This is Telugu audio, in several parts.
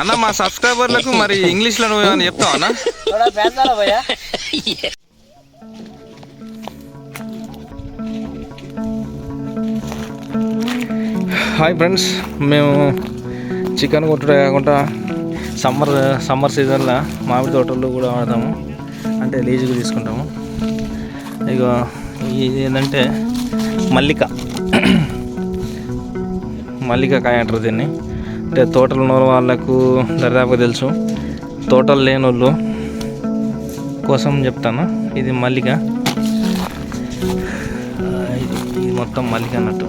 అన్న మా సబ్స్క్రైబర్లకు మరి ఇంగ్లీష్లో నువ్వు ఏమైనా చెప్తావు అన్న? హాయ్ ఫ్రెండ్స్ మేము చికెన్ కొట్టుడే కాకుండా సమ్మర్ సమ్మర్ సీజన్లో మామిడి తోటల్లో కూడా వాడతాము. అంటే లీజుగా తీసుకుంటాము. ఇక ఇది ఏంటంటే మల్లిక. మల్లిక కాయ అంటారు దీన్ని. అంటే తోటలు ఉన్న వాళ్ళకు దరిదాపుగా తెలుసు. తోటలు లేని వాళ్ళు కోసం చెప్తాను? ఇది మల్లిక. ఇది మొత్తం మల్లిక అన్నట్టు.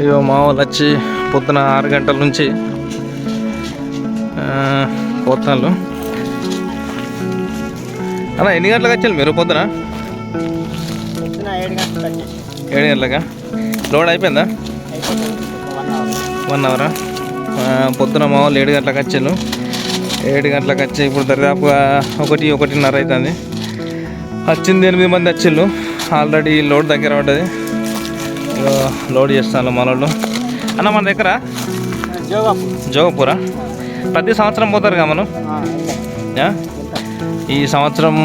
ఇక మా వాళ్ళు వచ్చి పొద్దున ఆరు గంటల నుంచి పోతున్నాళ్ళు అన్న ఎన్ని గంటలకు వచ్చారు మీరు పొద్దున? ఏడు గంటలకు? లోడ్ అయిపోయిందా? వన్ అవరా? పొద్దున మా వాళ్ళు ఏడు గంటలకు వచ్చాను ఏడు గంటలకు వచ్చి ఇప్పుడు దరిదాపుగా ఒకటి ఒకటిన్నర అవుతుంది. వచ్చింది ఎనిమిది మంది వచ్చిళ్ళు ఆల్రెడీ లోడ్ దగ్గర ఉంటుంది లోడ్ చేస్తాను మన వాళ్ళు. అన్న మన దగ్గర? జోగాపూర్? జోగపూరా ప్రతి సంవత్సరం పోతారు కదా మనం? ఈ సంవత్సరం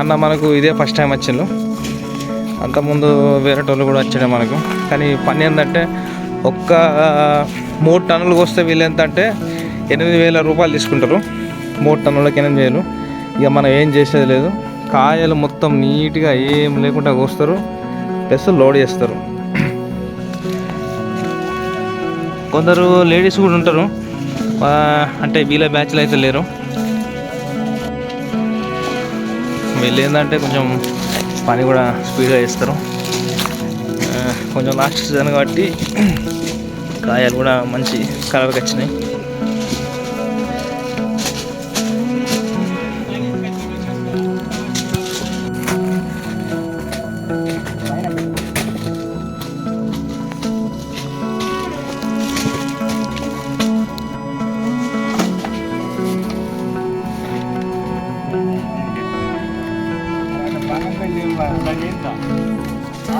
అన్న మనకు ఇదే ఫస్ట్ టైం వచ్చిండు. అంతకుముందు వేరే వాళ్ళు కూడా వచ్చాడు మనకు. కానీ పని ఏంటంటే ఒక్క మూడు టన్నులకు వస్తే వీళ్ళు ఎంత అంటే ఎనిమిది వేల రూపాయలు తీసుకుంటారు. మూడు టన్నులకి ఎనిమిది వేలు. ఇక మనం ఏం చేసేది లేదు. కాయలు మొత్తం నీట్గా ఏం లేకుండా కోస్తారు. ప్లస్ లోడ్ చేస్తారు. కొందరు లేడీస్ కూడా ఉంటారు. అంటే వీళ్ళ బ్యాచ్లు అయితే లేరు. వీళ్ళు ఏంటంటే కొంచెం పని కూడా స్పీడ్గా చేస్తారు. కొంచెం లాస్ట్ సీజన్ కాబట్టి కాయలు కూడా మంచి కలర్కి వచ్చినాయి. 对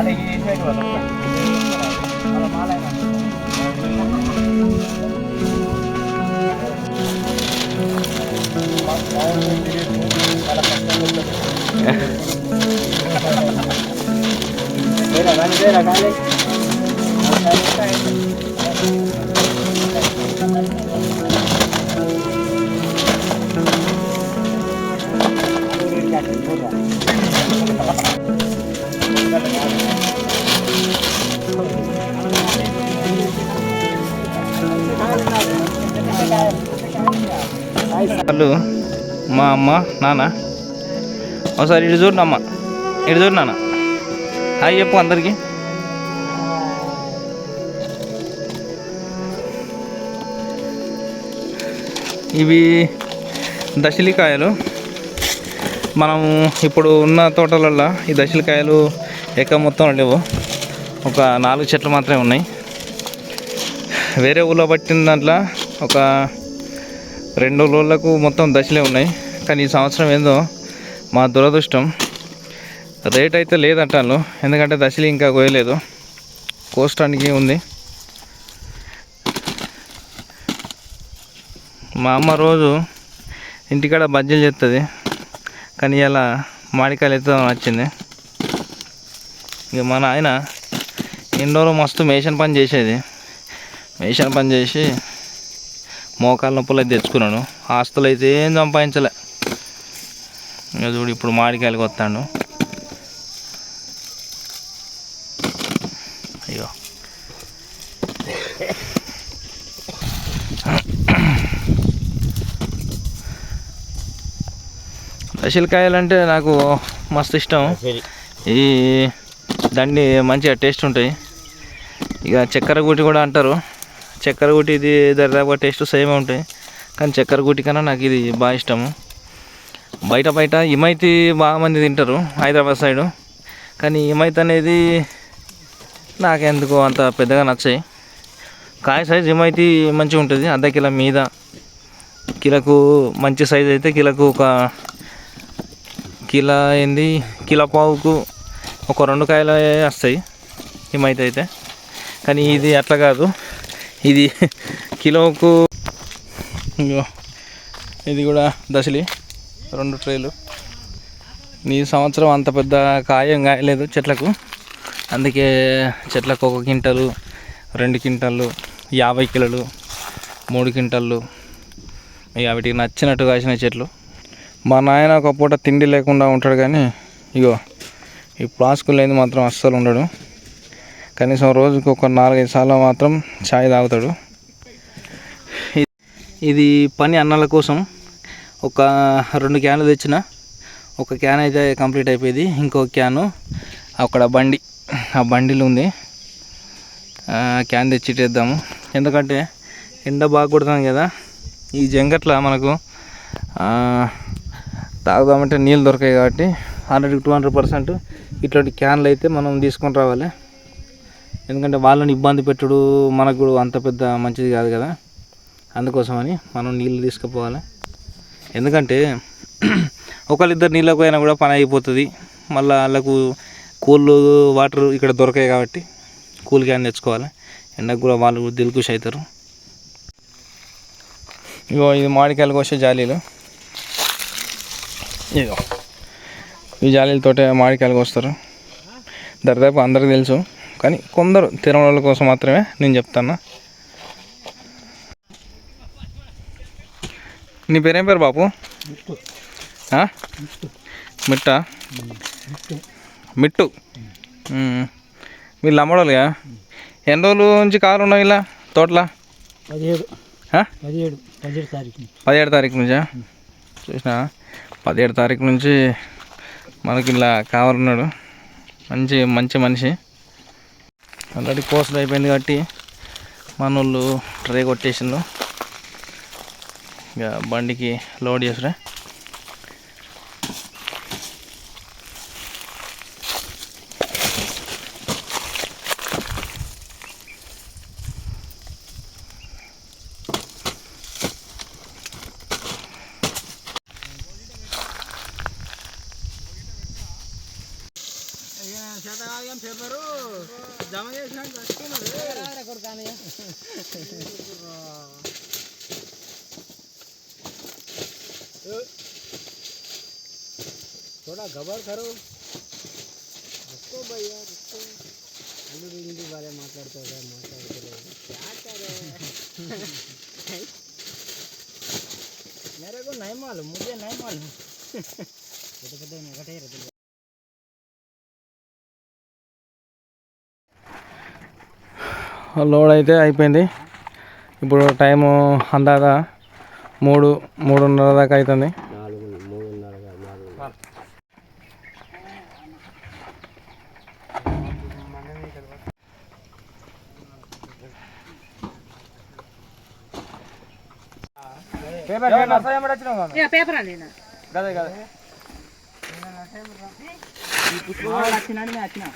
了，干的对了，干的。వాళ్ళు మా అమ్మ నాన్న. ఒకసారి ఇటు చూడు అమ్మ. ఇటు చూడు నాన్న. హాయ్ చెప్పు అందరికీ. ఇవి దశలికాయలు. మనం ఇప్పుడు ఉన్న తోటలలో ఈ దశలికాయలు ఎక్క మొత్తం లేవు. ఒక నాలుగు చెట్లు మాత్రమే ఉన్నాయి. వేరే ఊళ్ళో పట్టిన దాంట్లో ఒక రెండు రోజులకు మొత్తం దశలే ఉన్నాయి. కానీ ఈ సంవత్సరం ఏందో మా దురదృష్టం. రేట్ అయితే లేదంటాను ఎందుకంటే దశలు ఇంకా కోయలేదు కోస్టానికి ఉంది. మా అమ్మ రోజు ఇంటికాడ బజ్జీలు చేస్తుంది కానీ ఇలా మాడికాయలు ఎత్తుదామని వచ్చింది. ఇక మా నాయన ఇండోర్ మస్తు మేషన్ పని చేసేది. మేషన్ పని చేసి మోకాల నొప్పులు అయితే తెచ్చుకున్నాను. ఆస్తులు అయితే ఏం సంపాదించలే. ఇక చూడు ఇప్పుడు మామిడికాయలకు వస్తాడు అయ్యో. దశలకాయలు అంటే నాకు మస్తు ఇష్టం. ఈ దండి మంచిగా టేస్ట్ ఉంటాయి. ఇక చక్కెర గుటి కూడా అంటారు. చక్కెర గుటి ఇది దరిదాపుగా టేస్ట్ సేమ్ ఉంటాయి. కానీ చక్కెర గుటి కన్నా నాకు ఇది బాగా ఇష్టము. బయట బయట ఇమైతి బాగా మంది తింటారు హైదరాబాద్ సైడు. కానీ ఇమైత్ అనేది నాకెందుకు అంత పెద్దగా నచ్చాయి. కాయ సైజ్ ఇమైతి మంచిగా ఉంటుంది అర్ధ కిలో మీద. కిలోకు మంచి సైజ్ అయితే కిలోకు ఒక కిలో ఏంది? కిలో పావుకు ఒక రెండు కాయలు వస్తాయి హిమైతే అయితే. కానీ ఇది అట్లా కాదు. ఇది కిలోకు ఇది కూడా దశలి రెండు ట్రేలు. ఈ సంవత్సరం అంత పెద్ద కాయం కాయలేదు చెట్లకు. అందుకే చెట్లకు ఒక క్వింటలు రెండు క్వింటళ్ళు యాభై కిలోలు మూడు క్వింటళ్ళు ఇక వీటికి నచ్చినట్టు కాసిన చెట్లు. మా నాయన ఒక పూట తిండి లేకుండా ఉంటాడు కానీ ఇగో ఈ ప్లాస్కు లేని మాత్రం అస్సలు ఉండడు. కనీసం రోజుకి ఒక నాలుగైదు సార్లు మాత్రం ఛాయ్ తాగుతాడు. ఇది పని అన్నాల కోసం ఒక రెండు క్యాన్లు తెచ్చిన. ఒక క్యాన్ అయితే కంప్లీట్ అయిపోయింది. ఇంకో క్యాను అక్కడ బండి ఆ బండిలో ఉంది. క్యాన్ తెచ్చిటేద్దాము ఎందుకంటే ఎండ బాగా కొడుతుంది కదా. ఈ జంగట్ల మనకు తాగుదామంటే నీళ్ళు దొరకాయి కాబట్టి హండ్రెడ్ టూ హండ్రెడ్ పర్సెంట్ ఇట్లాంటి క్యాన్లు అయితే మనం తీసుకొని రావాలి. ఎందుకంటే వాళ్ళని ఇబ్బంది పెట్టుడు మనకు కూడా అంత పెద్ద మంచిది కాదు కదా. అందుకోసమని మనం నీళ్ళు తీసుకుపోవాలి. ఎందుకంటే ఒకళ్ళిద్దరు నీళ్ళకు పోయినా కూడా పని అయిపోతుంది. మళ్ళీ వాళ్ళకు కూల్ వాటర్ ఇక్కడ దొరకాయి కాబట్టి కూల్ క్యాన్ తెచ్చుకోవాలి. ఎండకు కూడా వాళ్ళు దిల్కుష్ అవుతారు ఇగో ఇది మామిడికాయలు కోసే జాలీలు. ఇగో ఈ జాలీలతోటే మామిడికాయలు కోస్తారు. దరిదాపు అందరికి తెలుసు. కానీ కొందరు తిరుమల కోసం మాత్రమే నేను చెప్తాను నీ పేరేం పేరు బాపు? మిట్ట. మిట్టు. వీళ్ళు అమ్మడోలుగా ఎన్ని రోజుల నుంచి కారు ఉన్నావు ఇలా తోటలా? పదిహేడు. పదిహేడు తారీఖు పదిహేడు తారీఖు నుంచా? చూసిన? పదిహేడు తారీఖు నుంచి మనకి ఇలా కావాలన్నాడు. మంచి మంచి మనిషి. ఆల్రెడీ కోసలు అయిపోయింది కాబట్టి మన వాళ్ళు ట్రే కొట్టేసిండ్రు. ఇక బండికి లోడ్ చేసిరా శతకాయం పేపరు జమ చేసినాక చచ్చిపోయినాడు కొడుకానయ్య? थोड़ा गबर करो మాట్లాడుతుంది भैया మేరకు అల్లు ముందే వాళ్ళే మాట్లాడతారు. కదా మాట్లాడతలేదు मेरे లోడ్ అయితే అయిపోయింది. ఇప్పుడు టైము అందాక మూడు మూడున్నర దాకా అవుతుంది పేపర్ అండి కదే వచ్చినా.